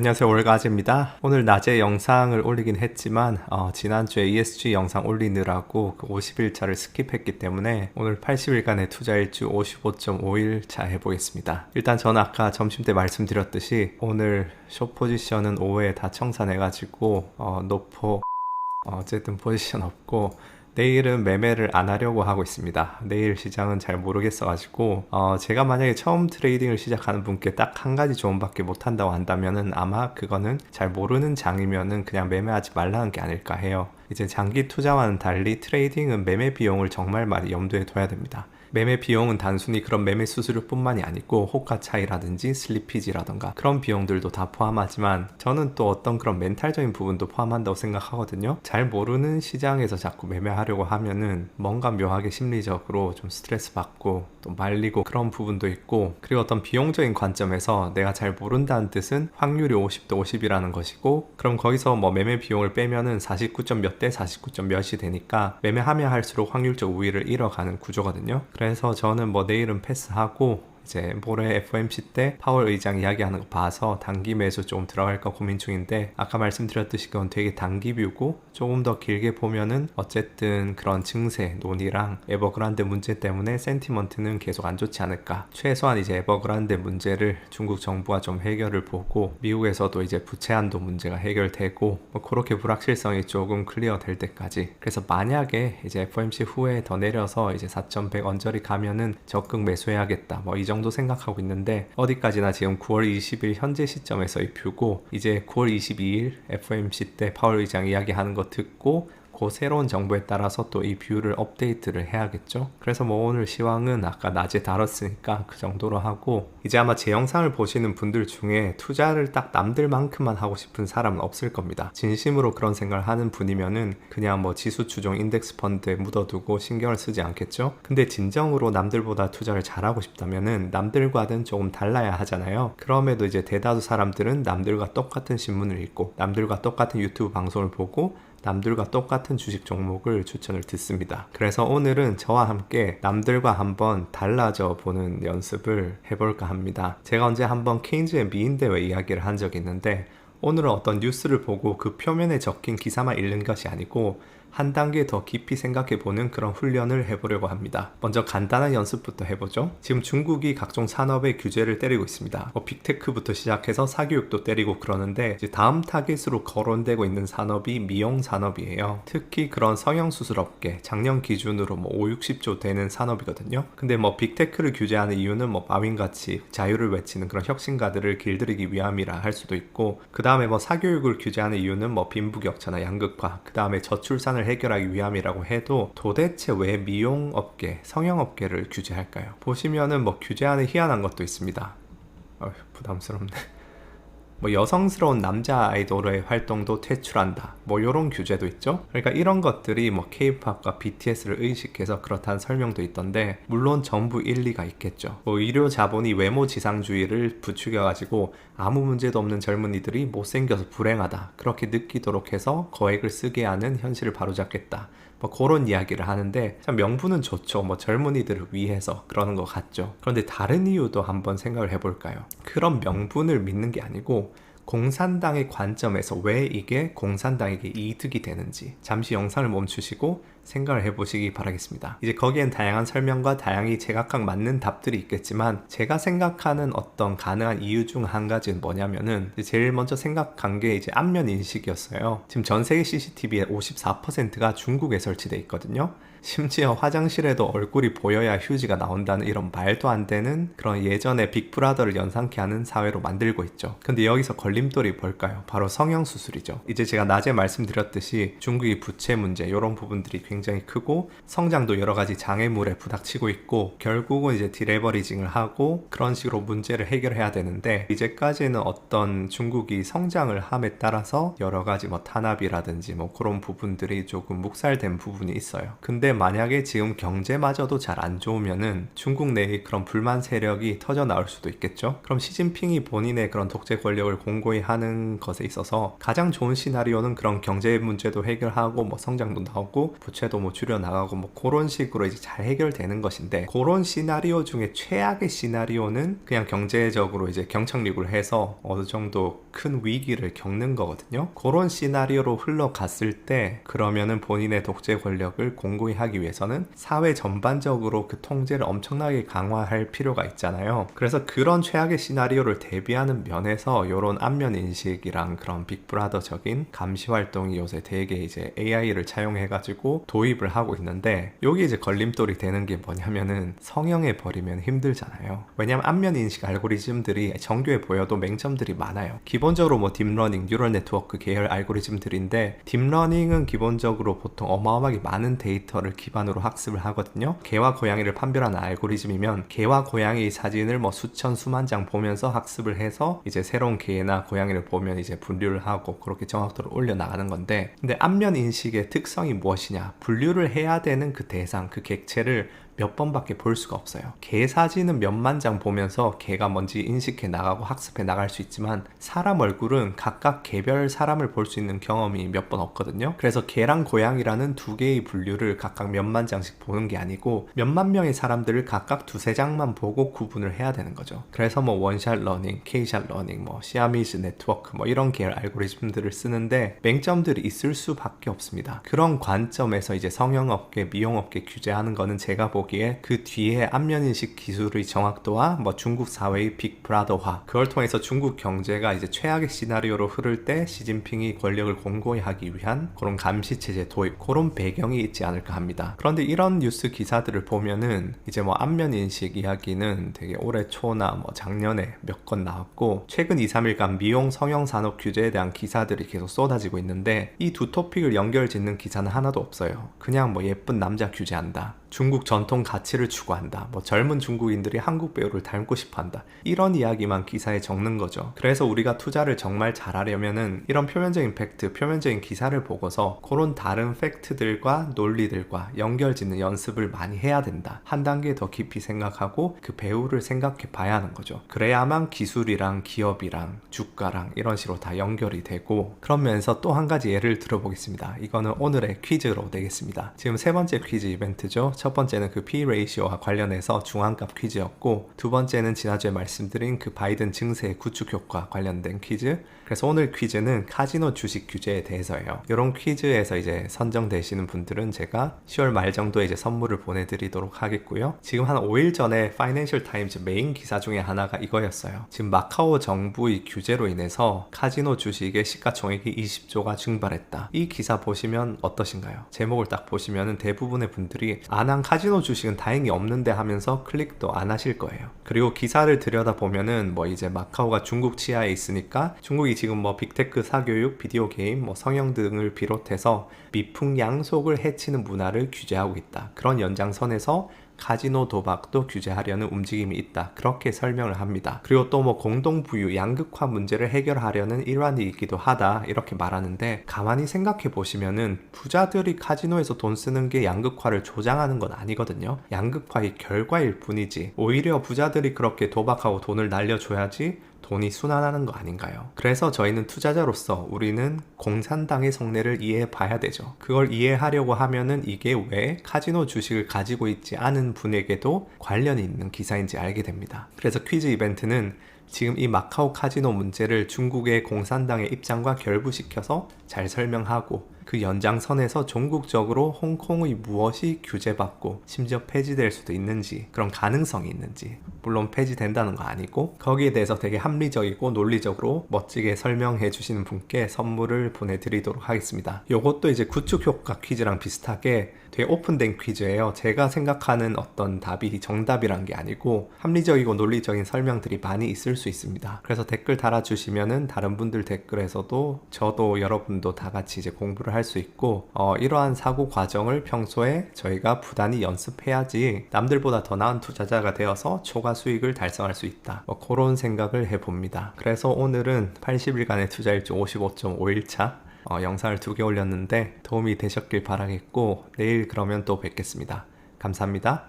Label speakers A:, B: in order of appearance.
A: 안녕하세요. 올가즈입니다. 오늘 낮에 영상을 올리긴 했지만 어, 지난주에 ESG 영상 올리느라고 그 50일차를 스킵했기 때문에 오늘 80일간의 투자일주 55.5일차 해보겠습니다. 일단 저는 아까 점심때 말씀드렸듯이 오늘 숏 포지션은 오후에 다 청산해가지고 어, 노포 어, 어쨌든 포지션 없고 내일은 매매를 안 하려고 하고 있습니다. 내일 시장은 잘 모르겠어가지고 어, 제가 만약에 처음 트레이딩을 시작하는 분께 딱 한 가지 조언밖에 못 한다고 한다면은 아마 그거는 잘 모르는 장이면은 그냥 매매하지 말라는 게 아닐까 해요. 이제 장기 투자와는 달리 트레이딩은 매매 비용을 정말 많이 염두에 둬야 됩니다. 매매 비용은 단순히 그런 매매 수수료뿐만이 아니고 호가 차이라든지 슬리피지라던가 그런 비용들도 다 포함하지만 저는 또 어떤 그런 멘탈적인 부분도 포함한다고 생각하거든요. 잘 모르는 시장에서 자꾸 매매하려고 하면은 뭔가 묘하게 심리적으로 좀 스트레스 받고 또 말리고 그런 부분도 있고 그리고 어떤 비용적인 관점에서 내가 잘 모른다는 뜻은 확률이 50대 50이라는 것이고 그럼 거기서 뭐 매매 비용을 빼면은 49점 몇대 49점 몇이 되니까 매매하면 할수록 확률적 우위를 잃어가는 구조거든요. 그래서 저는 뭐 내일은 패스하고 이제 모레 FOMC 때 파월 의장 이야기하는 거 봐서 단기 매수 좀 들어갈까 고민 중인데 아까 말씀드렸듯이 그건 되게 단기 뷰고 조금 더 길게 보면은 어쨌든 그런 증세 논의랑 에버그란데 문제 때문에 센티먼트는 계속 안 좋지 않을까. 최소한 이제 에버그란데 문제를 중국 정부가 좀 해결을 보고 미국에서도 이제 부채 한도 문제가 해결되고 뭐 그렇게 불확실성이 조금 클리어 될 때까지. 그래서 만약에 이제 FOMC 후에 더 내려서 이제 4.100 언저리 가면은 적극 매수해야겠다. 뭐이 정도 정도 생각하고 있는데 어디까지나 지금 9월 20일 현재 시점에서의 뷰고 이제 9월 22일 FOMC 때 파월 의장 이야기하는 거 듣고 그 새로운 정보에 따라서 또 이 뷰를 업데이트를 해야겠죠. 그래서 뭐 오늘 시황은 아까 낮에 다뤘으니까 그 정도로 하고 이제 아마 제 영상을 보시는 분들 중에 투자를 딱 남들만큼만 하고 싶은 사람은 없을 겁니다. 진심으로 그런 생각을 하는 분이면은 그냥 뭐 지수 추종 인덱스 펀드에 묻어두고 신경을 쓰지 않겠죠. 근데 진정으로 남들보다 투자를 잘하고 싶다면은 남들과는 조금 달라야 하잖아요. 그럼에도 이제 대다수 사람들은 남들과 똑같은 신문을 읽고 남들과 똑같은 유튜브 방송을 보고 남들과 똑같은 주식 종목을 추천을 듣습니다. 그래서 오늘은 저와 함께 남들과 한번 달라져 보는 연습을 해볼까 합니다. 제가 언제 한번 케인즈의 미인대회 이야기를 한 적이 있는데 오늘은 어떤 뉴스를 보고 그 표면에 적힌 기사만 읽는 것이 아니고 한 단계 더 깊이 생각해 보는 그런 훈련을 해보려고 합니다. 먼저 간단한 연습부터 해보죠. 지금 중국이 각종 산업의 규제를 때리고 있습니다. 뭐 빅테크부터 시작해서 사교육도 때리고 그러는데 다음 타겟으로 거론되고 있는 산업이 미용 산업이에요. 특히 그런 성형수술업계 작년 기준으로 뭐 5, 60조 되는 산업이거든요. 근데 뭐 빅테크를 규제하는 이유는 뭐 마윈같이 자유를 외치는 그런 혁신가들을 길들이기 위함이라 할 수도 있고 그 다음에 뭐 사교육을 규제하는 이유는 뭐 빈부격차나 양극화 그 다음에 저출산 혼란을 해결하기 위함이라고 해도 도대체 왜 미용업계, 성형업계를 규제할까요? 보시면은 뭐 규제하는 희한한 것도 있습니다. 어휴, 부담스럽네. 뭐 여성스러운 남자 아이돌의 활동도 퇴출한다. 뭐 이런 규제도 있죠. 그러니까 이런 것들이 뭐 K-팝과 BTS를 의식해서 그렇다는 설명도 있던데 물론 전부 일리가 있겠죠. 뭐 의료 자본이 외모 지상주의를 부추겨 가지고 아무 문제도 없는 젊은이들이 못생겨서 불행하다. 그렇게 느끼도록 해서 거액을 쓰게 하는 현실을 바로잡겠다. 뭐 그런 이야기를 하는데 참 명분은 좋죠. 뭐 젊은이들을 위해서 그러는 것 같죠. 그런데 다른 이유도 한번 생각을 해볼까요? 그런 명분을 믿는 게 아니고 공산당의 관점에서 왜 이게 공산당에게 이득이 되는지 잠시 영상을 멈추시고 생각을 해보시기 바라겠습니다. 이제 거기엔 다양한 설명과 다양히 제각각 맞는 답들이 있겠지만 제가 생각하는 어떤 가능한 이유 중 한 가지는 뭐냐면은 제일 먼저 생각한 게 이제 안면 인식이었어요. 지금 전 세계 CCTV의 54%가 중국에 설치돼 있거든요. 심지어 화장실에도 얼굴이 보여야 휴지가 나온다는 이런 말도 안 되는 그런 예전의 빅브라더를 연상케 하는 사회로 만들고 있죠. 근데 여기서 걸림돌이 뭘까요? 바로 성형수술이죠. 이제 제가 낮에 말씀드렸듯이 중국이 부채 문제 이런 부분들이 굉장히 크고 성장도 여러 가지 장애물에 부닥치고 있고 결국은 이제 디레버리징을 하고 그런 식으로 문제를 해결해야 되는데 이제까지는 어떤 중국이 성장을 함에 따라서 여러 가지 뭐 탄압이라든지 뭐 그런 부분들이 조금 묵살된 부분이 있어요. 근데 만약에 지금 경제마저도 잘 안 좋으면은 중국 내의 그런 불만 세력이 터져 나올 수도 있겠죠. 그럼 시진핑이 본인의 그런 독재 권력을 공고히 하는 것에 있어서 가장 좋은 시나리오는 그런 경제 문제도 해결하고 뭐 성장도 나오고 부채 부채도 뭐 줄여 나가고 뭐 그런 식으로 이제 잘 해결되는 것인데 그런 시나리오 중에 최악의 시나리오는 그냥 경제적으로 이제 경착륙을 해서 어느 정도 큰 위기를 겪는 거거든요. 그런 시나리오로 흘러갔을 때 그러면은 본인의 독재 권력을 공고히 하기 위해서는 사회 전반적으로 그 통제를 엄청나게 강화할 필요가 있잖아요. 그래서 그런 최악의 시나리오를 대비하는 면에서 이런 안면 인식이랑 그런 빅브라더적인 감시 활동이 요새 되게 이제 AI를 차용해가지고 도입을 하고 있는데 여기 이제 걸림돌이 되는 게 뭐냐면은 성형해 버리면 힘들잖아요. 왜냐면 안면 인식 알고리즘들이 정교해 보여도 맹점들이 많아요. 기본적으로 뭐 딥러닝, 뉴럴 네트워크 계열 알고리즘들인데 딥러닝은 기본적으로 보통 어마어마하게 많은 데이터를 기반으로 학습을 하거든요. 개와 고양이를 판별하는 알고리즘이면 개와 고양이 사진을 뭐 수천 수만 장 보면서 학습을 해서 이제 새로운 개나 고양이를 보면 이제 분류를 하고 그렇게 정확도를 올려 나가는 건데 근데 안면 인식의 특성이 무엇이냐 분류를 해야 되는 그 대상 그 객체를 몇 번밖에 볼 수가 없어요. 개 사진은 몇만 장 보면서 개가 뭔지 인식해 나가고 학습해 나갈 수 있지만 사람 얼굴은 각각 개별 사람을 볼 수 있는 경험이 몇 번 없거든요. 그래서 개랑 고양이라는 두 개의 분류를 각각 몇만 장씩 보는 게 아니고 몇만 명의 사람들을 각각 두세 장만 보고 구분을 해야 되는 거죠. 그래서 뭐 원샷 러닝, 케이샷 러닝, 뭐 시아미즈 네트워크 뭐 이런 계열 알고리즘들을 쓰는데 맹점들이 있을 수밖에 없습니다. 그런 관점에서 이제 성형업계, 미용업계 규제하는 거는 제가 보기 에 그 뒤에 안면인식 기술의 정확도와 뭐 중국 사회의 빅브라더화 그걸 통해서 중국 경제가 이제 최악의 시나리오로 흐를 때 시진핑이 권력을 공고히 하기 위한 그런 감시 체제 도입 그런 배경이 있지 않을까 합니다. 그런데 이런 뉴스 기사들을 보면은 이제 뭐 안면 인식 이야기는 되게 올해 초나 뭐 작년에 몇 건 나왔고 최근 2, 3일간 미용 성형 산업 규제에 대한 기사들이 계속 쏟아지고 있는데 이 두 토픽을 연결 짓는 기사는 하나도 없어요. 그냥 뭐 예쁜 남자 규제한다. 중국 전통 가치를 추구한다. 뭐 젊은 중국인들이 한국 배우를 닮고 싶어 한다. 이런 이야기만 기사에 적는 거죠. 그래서 우리가 투자를 정말 잘하려면은 이런 표면적인 팩트, 표면적인 기사를 보고서 그런 다른 팩트들과 논리들과 연결 짓는 연습을 많이 해야 된다. 한 단계 더 깊이 생각하고 그 배우를 생각해 봐야 하는 거죠. 그래야만 기술이랑 기업이랑 주가랑 이런 식으로 다 연결이 되고 그러면서 또 한 가지 예를 들어보겠습니다. 이거는 오늘의 퀴즈로 되겠습니다. 지금 세 번째 퀴즈 이벤트죠. 첫 번째는 그 P 레이시오와 관련해서 중앙값 퀴즈였고 두 번째는 지난주에 말씀드린 그 바이든 증세 구축 효과 관련된 퀴즈. 그래서 오늘 퀴즈는 카지노 주식 규제에 대해서예요. 이런 퀴즈에서 이제 선정되시는 분들은 제가 10월 말 정도에 이제 선물을 보내드리도록 하겠고요. 지금 한 5일 전에 파이낸셜 타임즈 메인 기사 중에 하나가 이거였어요. 지금 마카오 정부의 규제로 인해서 카지노 주식의 시가총액이 20조가 증발했다. 이 기사 보시면 어떠신가요? 제목을 딱 보시면은 대부분의 분들이 아난 카지노 주식은 다행히 없는데 하면서 클릭도 안 하실 거예요. 그리고 기사를 들여다 보면은 뭐 이제 마카오가 중국 치하에 있으니까 중국이 지금 뭐 빅테크 사교육, 비디오 게임, 뭐 성형 등을 비롯해서 미풍 양속을 해치는 문화를 규제하고 있다. 그런 연장선에서 카지노 도박도 규제하려는 움직임이 있다. 그렇게 설명을 합니다. 그리고 또 뭐 공동부유, 양극화 문제를 해결하려는 일환이기도 하다. 이렇게 말하는데 가만히 생각해 보시면은 부자들이 카지노에서 돈 쓰는 게 양극화를 조장하는 건 아니거든요. 양극화의 결과일 뿐이지. 오히려 부자들이 그렇게 도박하고 돈을 날려줘야지 돈이 순환하는 거 아닌가요? 그래서 저희는 투자자로서 우리는 공산당의 속내를 이해해 봐야 되죠. 그걸 이해하려고 하면은 이게 왜 카지노 주식을 가지고 있지 않은 분에게도 관련이 있는 기사인지 알게 됩니다. 그래서 퀴즈 이벤트는 지금 이 마카오 카지노 문제를 중국의 공산당의 입장과 결부시켜서 잘 설명하고 그 연장선에서 전국적으로 홍콩의 무엇이 규제받고 심지어 폐지될 수도 있는지 그런 가능성이 있는지 물론 폐지된다는 거 아니고 거기에 대해서 되게 합리적이고 논리적으로 멋지게 설명해 주시는 분께 선물을 보내드리도록 하겠습니다. 요것도 이제 구축 효과 퀴즈랑 비슷하게 되게 오픈된 퀴즈예요. 제가 생각하는 어떤 답이 정답이란 게 아니고 합리적이고 논리적인 설명들이 많이 있을 수 있습니다. 그래서 댓글 달아주시면은 다른 분들 댓글에서도 저도 여러분도 다 같이 이제 공부를 할 수 있고 어, 이러한 사고 과정을 평소에 저희가 부단히 연습해야지 남들보다 더 나은 투자자가 되어서 초과 수익을 달성할 수 있다. 뭐 그런 생각을 해봅니다. 그래서 오늘은 80일간의 투자 일주 55.5일차 어, 영상을 두 개 올렸는데 도움이 되셨길 바라겠고 내일 그러면 또 뵙겠습니다. 감사합니다.